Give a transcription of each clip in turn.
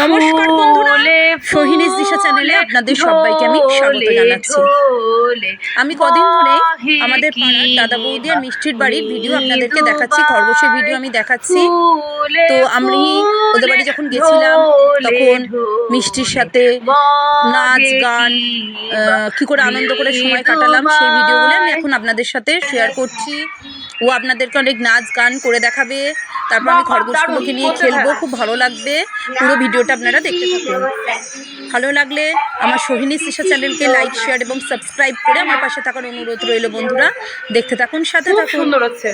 নমস্কার বন্ধুরা। সোহিনীস দিশা চ্যানেলে আপনাদের সবাইকে আমি স্বাগত জানাচ্ছি। আমি কদিন ধরে আমাদের পাড়ার দাদা বৌদি আর মিষ্টির বাড়ির ভিডিও আপনাদেরকে দেখাচ্ছি খরগোশের ভিডিও আমি দেখাচ্ছি। তো আমি ওদের বাড়ি যখন গেছিলাম তখন মিষ্টির সাথে নাচ গান কি করে আনন্দ করে সময় কাটালাম সেই ভিডিওগুলো আমি এখন আপনাদের সাথে শেয়ার করছি। ও আপনাদেরকে অনেক নাচ গান করে দেখাবে। তারপর আমি খরগোশগুলোকে নিয়ে খেলব খুব ভালো লাগবে। পুরো ভিডিওটা আপনারা দেখতে থাকুন। ভালো লাগলে আমার সোহিনী সিসা চ্যানেলকে লাইক শেয়ার এবং সাবস্ক্রাইব করে আমার পাশে থাকার অনুরোধ রইল বন্ধুরা। দেখতে থাকুন সাথে থাকুন। সুন্দর হচ্ছে।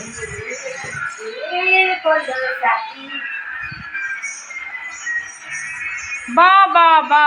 বা বা বা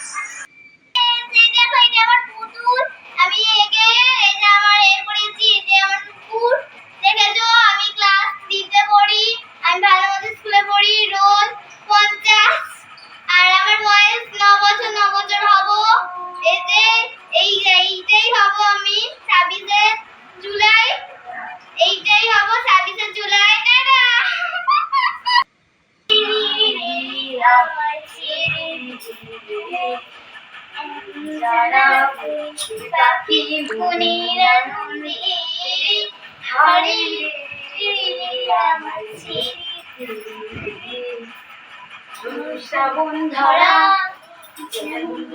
শ্রাবণ ধরা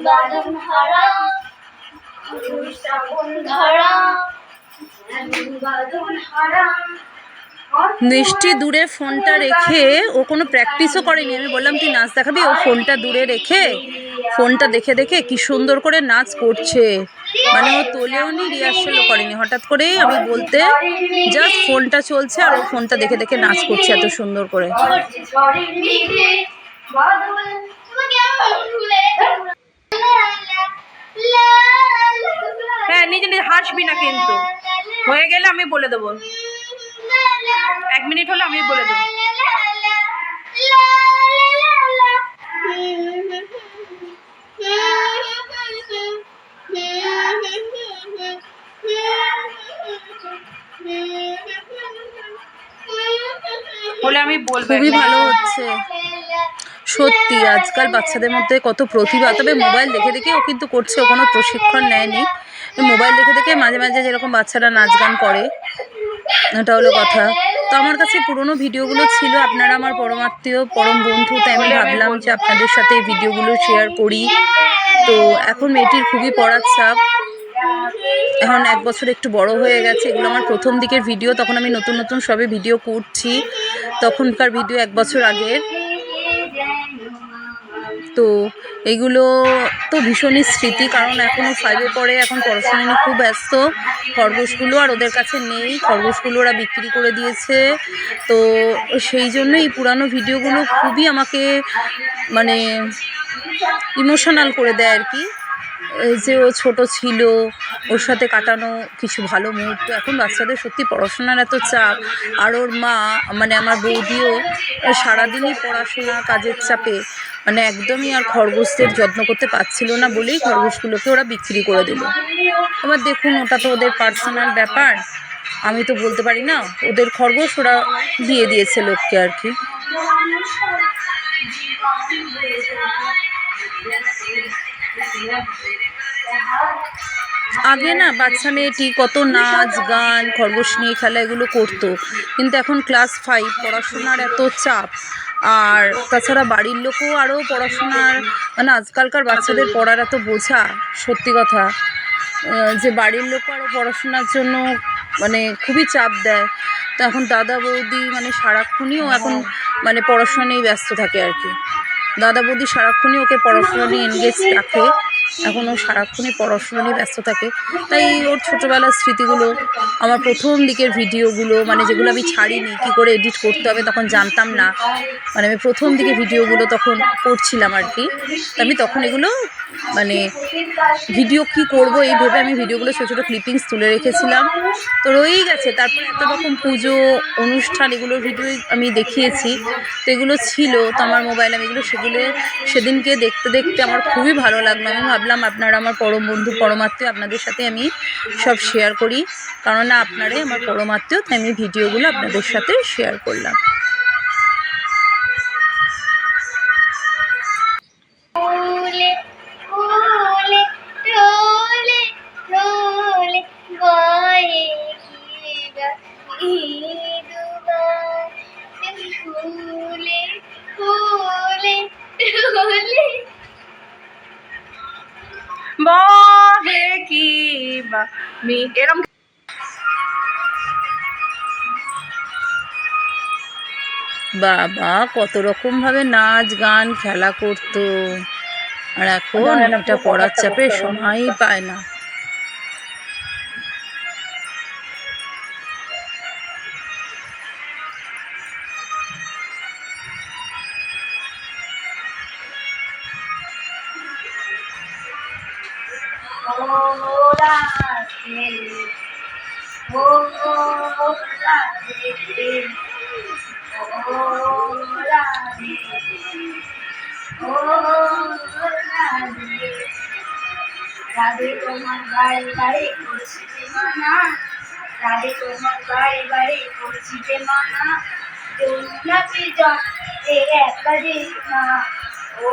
বাদন ধরা শ্রাবণ ধরা বাদন ধরা মিষ্টি দূরে ফোনটা রেখে, ও কোনো প্র্যাকটিসও করেনি। আমি বললাম, তুই নাচ দেখাবি? ও ফোনটা দূরে রেখে, ফোনটা দেখে দেখে কি সুন্দর করে নাচ করছে। মানে ও তোলেও নি রিহার্সালও করেনি। হঠাৎ করেই আমি বলতে, জাস্ট ফোনটা চলছে আর ও ফোনটা দেখে দেখে নাচ করছে এত সুন্দর করে। হ্যাঁ নিজে নিজে হাসবি না কিন্তু। হয়ে গেলে আমি বলে দেবো। এক মিনিট হলে আমি বলে দেবো। হলে আমি বলব খুবই ভালো হচ্ছে। সত্যি আজকাল বাচ্চাদের মধ্যে কত প্রতিভা। তবে মোবাইল দেখে দেখে ও কিন্তু করছে ও কোনো প্রশিক্ষণ নেয়নি। মোবাইল দেখে দেখে মাঝে মাঝে যেরকম বাচ্চারা নাচ গান করে এটা হলো কথা। আমার কাছে পুরনো ভিডিওগুলো ছিল, আপনারা আমার পরমাত্মীয় পরম বন্ধু, তাই আমি ভাবলাম যে আপনাদের সাথে ভিডিওগুলো শেয়ার করি। তো এখন মেয়েটির খুবই পড়ার চাপ। এখন এক বছর একটু বড় হয়ে গেছে, এগুলো আমার প্রথম দিকের ভিডিও, তখন আমি নতুন নতুন সবে ভিডিও করছি। তখনকার ভিডিও এক বছর আগের। তো এগুলো তো ভীষণই স্মৃতি, কারণ এখনও ফাইভে পড়ে, এখন পড়াশোনা নিয়ে খুব ব্যস্ত। খরগোশগুলো আর ওদের কাছে নেই, খরগোশগুলো ওরা বিক্রি করে দিয়েছে। তো সেই জন্য এই পুরানো ভিডিওগুলো খুবই আমাকে মানে ইমোশনাল করে দেয় আর কি। যে ও ছোট ছিল, ওর সাথে কাটানো কিছু ভালো মুহূর্ত। এখন বাচ্চাদের সত্যি পড়াশোনার এত চাপ, আর ওর মা মানে আমার বৌদিও সারাদিনই পড়াশোনা কাজের চাপে মানে একদমই আর খরগোশদের যত্ন করতে পারছিল না বলেই খরগোশগুলোকে ওরা বিক্রি করে দিল। এবার দেখুন, ওটা তো ওদের পার্সোনাল ব্যাপার। আমি তো বলতে পারি না, ওদের খরগোশ ওরা দিয়ে দিয়েছে লোককে আর কি। আগে না বাচ্চা মেয়েটি কত নাচ, গান, খরগোশ নিয়ে খেলা এগুলো করতো। কিন্তু এখন ক্লাস ফাইভ পড়াশোনার এত চাপ। আর তাছাড়া বাড়ির লোকও আরও পড়াশোনার মানে আজকালকার বাচ্চাদের পড়ার এত বোঝা, সত্যি কথা। যে বাড়ির লোক আরও পড়াশোনার জন্য মানে খুবই চাপ দেয়। তো এখন দাদা বৌদি মানে সারাক্ষণইও এখন মানে পড়াশোনা নিয়েই ব্যস্ত থাকে আর কি। দাদা বৌদি সারাক্ষণই ওকে পড়াশোনা নিয়ে এনগেজ রাখে। এখনও সারাক্ষণই পড়াশুনো নিয়ে ব্যস্ত থাকে। তাই ওর ছোটোবেলার স্মৃতিগুলো, আমার প্রথম দিকের ভিডিওগুলো মানে যেগুলো আমি ছাড়িনি, কী করে এডিট করতে হবে তখন জানতাম না। মানে আমি প্রথম দিকে ভিডিওগুলো তখন করছিলাম আর কি। আমি তখন এগুলো মানে ভিডিও কি করব এই ভেবে আমি ভিডিওগুলো ছোটো ছোটো ক্লিপিংস তুলে রেখেছিলাম। তো রয়েই গেছে, তারপর এত রকম পুজো অনুষ্ঠান এগুলোর ভিডিও আমি দেখিয়েছি। তো এগুলো ছিল, তো আমার মোবাইল আমি এগুলো সেগুলো সেদিনকে দেখতে দেখতে আমার খুবই ভালো লাগল। আমি ভাবলাম আপনারা আমার পরম বন্ধু, পরমাত্মীয়, আপনাদের সাথে আমি সব শেয়ার করি। কারণ না, আপনারাই আমার পরমাত্মীয়, তাই আমি ভিডিওগুলো আপনাদের সাথে শেয়ার করলাম। ঢোলে বয়ে ফুলে ফুলে বহে কি বা মি এরম বাবা কত রকম ভাবে নাচ গান খেলা করতো। আর এখন একটা পড়ার চাপে সময়ই পায় না। রাধে তোমার বাড়ি বাড়ি করছি মানা রাধে তোমার বাড়ি বাড়ি করছি মানা যমুনা পিজন এ একা না ও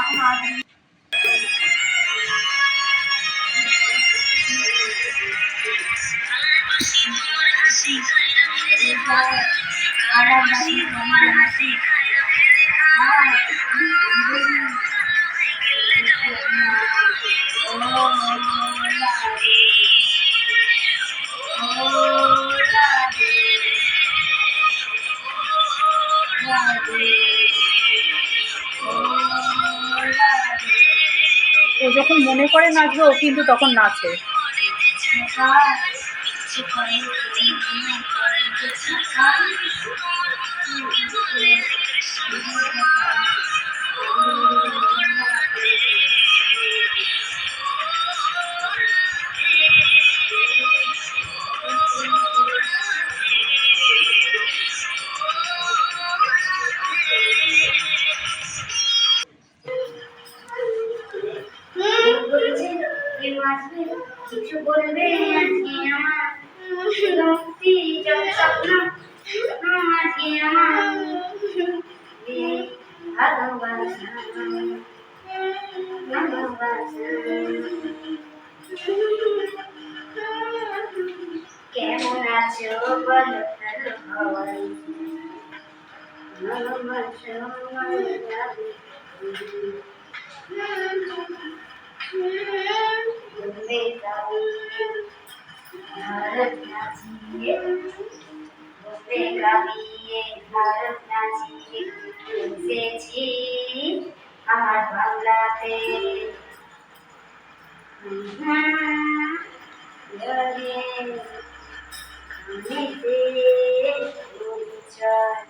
এখন যখন মনে করে নাচবে ও কিন্তু তখন নাচে। এসেছি আমার বাংলাতে লগে আমিতে পরিচয়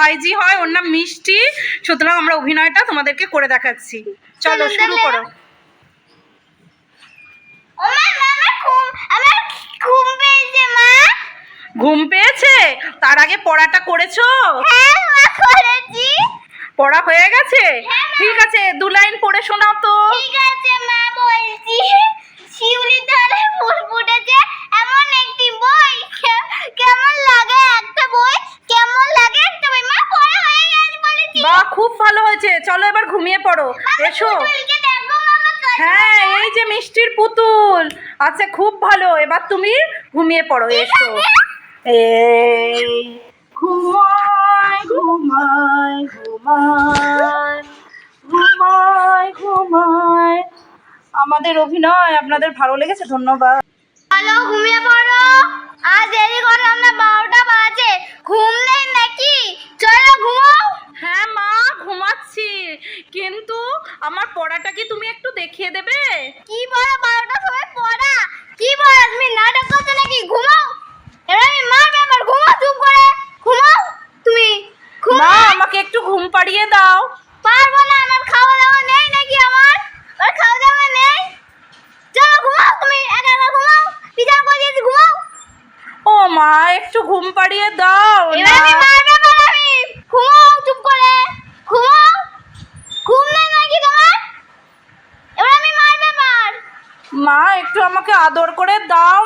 ভাইজি হয় ওর নাম মিষ্টি। সুতরাং আমরা অভিনয়টা তোমাদেরকে করে দেখাচ্ছি। চলো শুরু করো। ঘুম পেয়েছে তার আগে পড়াটা করেছ? হ্যাঁ পড়া হয়ে গেছে? ঠিক আছে দু লাইন পড়ে শোনাও তো। ঠিক আছে মা বলছি। শিউলির ধারে ফুল ফুটেছে এমন একটি বই। কেমন লাগে একটা বই? কেমন লাগে একটা মা পড়া হয়ে গেছে বলেছি। বা খুব ভালো হয়েছে। চলো এবার ঘুমিয়ে পড়ো। এসো। হ্যাঁ এই যে মিষ্টির পুতুল। আচ্ছা খুব ভালো। এবার তুমি ঘুমিয়ে পড়ো এসো। এই। ঘুমায় ঘুমায় ঘুমায়। ঘুমায় ঘুমায়। আমাদের অভিনয় আপনাদের ভালো লেগেছে ধন্যবাদ। চলো ঘুমিয়ে পড়ো। আজ দেরি করলাম না বারোটা বাজে। ঘুম নেই নাকি? চলো ঘুমাও হ্যাঁ মা ঘুমাচ্ছি। কিন্তু আমার পড়াটা কি তুমি একটু দেখিয়ে দেবে? কি বলো বারোটার সময় পড়া। কি বলো তুমি নাটক করছ নাকি? ঘুমাও এবার আমি মারবে আবার ঘুমাও চুপ করে। ঘুমাও তুমি মা আমাকে একটু ঘুম পাড়িয়ে দাও। পারব না আমার খাওয়া দাওয়া নেই নাকি আমার? আর খাওয়া দাওয়া নেই। চলো ঘুমাও তুমি একা একা ঘুমাও বিছানা করে দিয়েছি ঘুমাও। ও মা একটু ঘুম পাড়িয়ে দাও এবার আমি না মারবে আমি ঘুমাও চুপ করে। ঘুমাও। ঘুম নেই নাকি তোমার? এবার আমি মারবে মার। মা একটু আমাকে আদর করে দাও।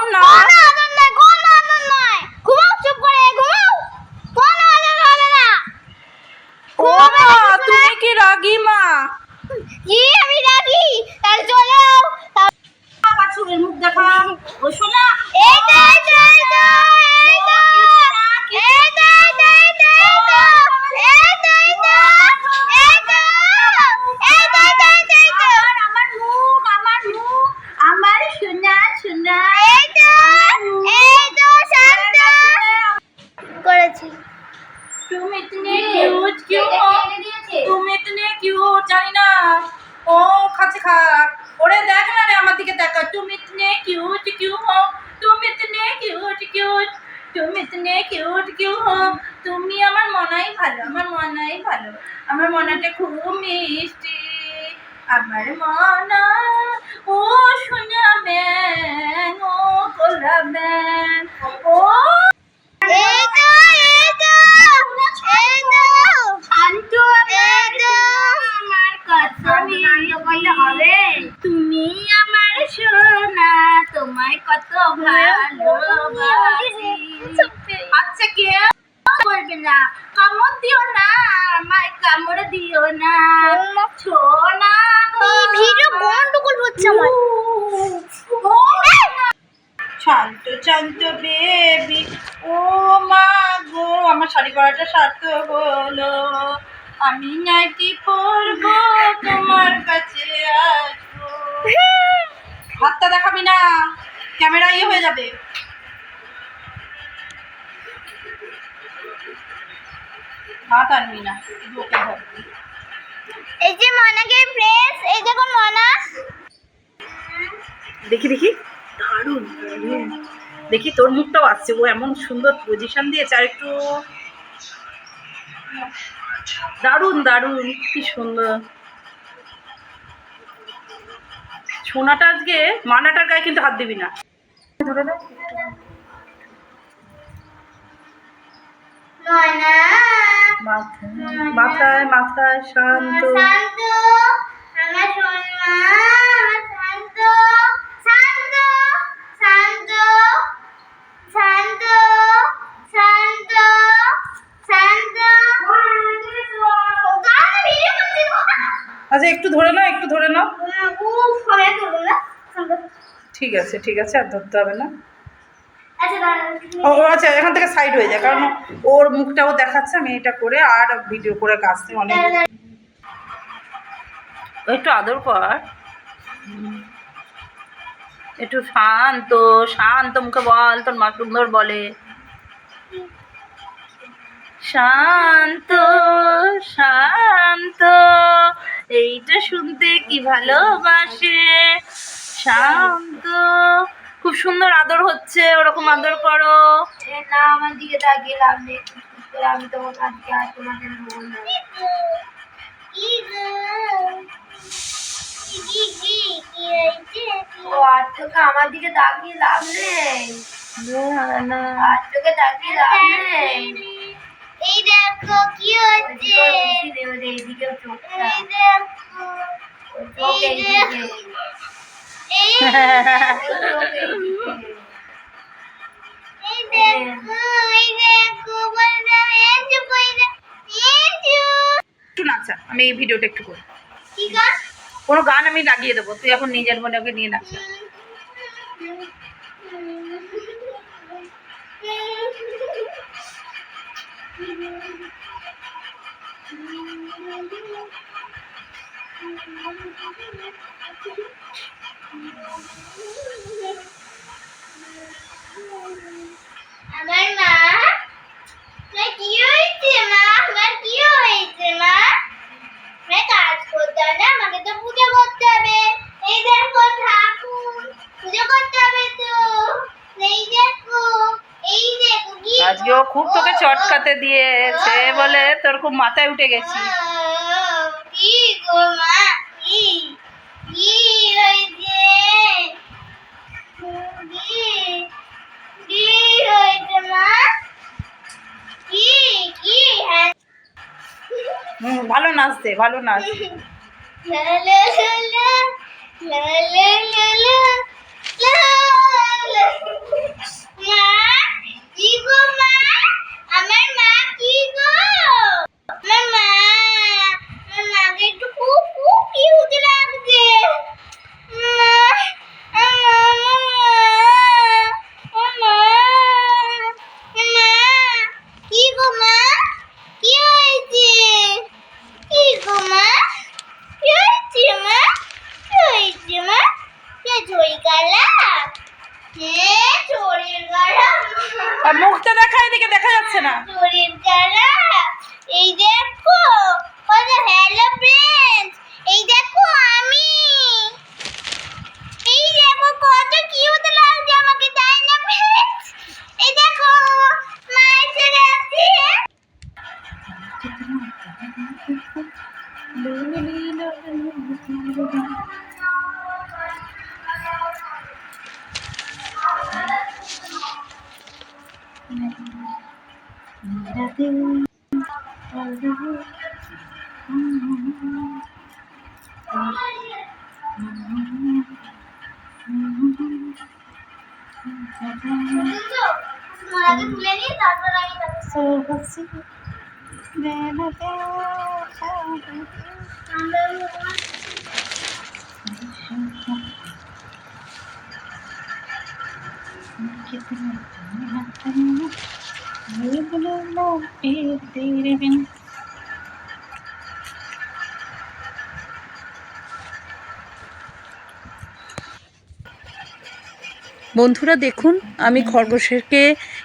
কথা করলে হবে। তুমি আমার সোনা তোমায় কত ভালোবাসি। হাত আনবি না ওকে ধরবি এই যে মনাকে ফ্রেশ এই দেখুন মনা। দেখি দেখি। দারুণ দেখি তোর মুখটাও আসছে। ও এমন সুন্দর পজিশন দিয়েছে আর একটু দারুণ দারুণ কি সুন্দর। সোনাটা আজকে মানাটার গায়ে কিন্তু হাত দিবি না। ধরে দে। মাথায় মাথায় শান্ত। শান্ত আমার সোনা শান্ত। শান্ত শান্ত শান্ত শান্ত শান্ত। গান ভিডিও করছি আচ্ছা একটু ধরে নাও একটু ধরে নাও। ঠিক আছে ঠিক আছে আর ধরতে হবে না। আচ্ছা ও আচ্ছা এখান থেকে সাইড হয়ে যায় কারণ ওর মুখটাও দেখাচ্ছে, আমি এটা করে আর ভিডিও করে কাজতে অনেক। একটু আদর কর। একটু শান্ত শান্ত মুখে বল, তোর মা সুন্দর বলে। শান্ত শান্ত, এইটা শুনতে কি ভালোবাসে? শান্ত খুব সুন্দর আদর হচ্ছে ওরকম আদর করো। না আমার দিকে তাকিয়ে লাভ নেই আমি তোমাকে আজকে আর তোমাকে ও আর তোকে আমার দিকে তাকিয়ে লাভ নেই। আর তোকে তাকিয়ে লাভ নেই। এই দেখো কি হচ্ছে। এইদিকে চোখটা। এই দেখো। চোখ এইদিকে এই এই দেখো। নাচা আমি এই ভিডিওটা একটু করি। কি গান কোনো গান আমি লাগিয়ে দেবো তুই এখন নিজের মনে ওকে নিয়ে নাচা। করতে হবে এই দেখো ঠাকুর পুজো করতে হবে তো। এই দেখো এই দেখো আজকে ও খুব তোকে চটকাতে দিয়েছে বলে তোর খুব মাথায় উঠে গেছি। কি গো মা কি? কি হয়েছে? কি? কি হয়েছে মা? কি কি হ্যাঁ হুম ভালো নাচ দে ভালো নাচ। la la la la. বন্ধুরা দেখুন আমি খরগোশেরকে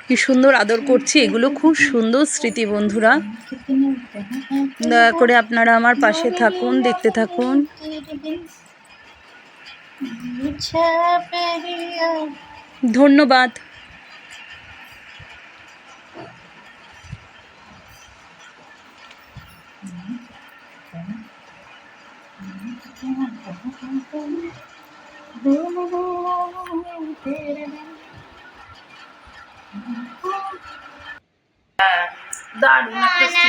কি সুন্দর আদর করছি। এগুলো খুব সুন্দর স্মৃতি বন্ধুরা। দয়া করে আপনারা আমার পাশে থাকুন দেখতে থাকুন। ধন্যবাদ। দারুণ একটা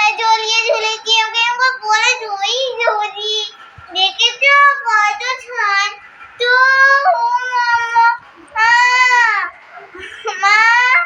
पता जो लिए झूले की हो गए हमको बोले जोई जोजी देखे तो बहुत छान। तो हो मामा। हाँ। माँ।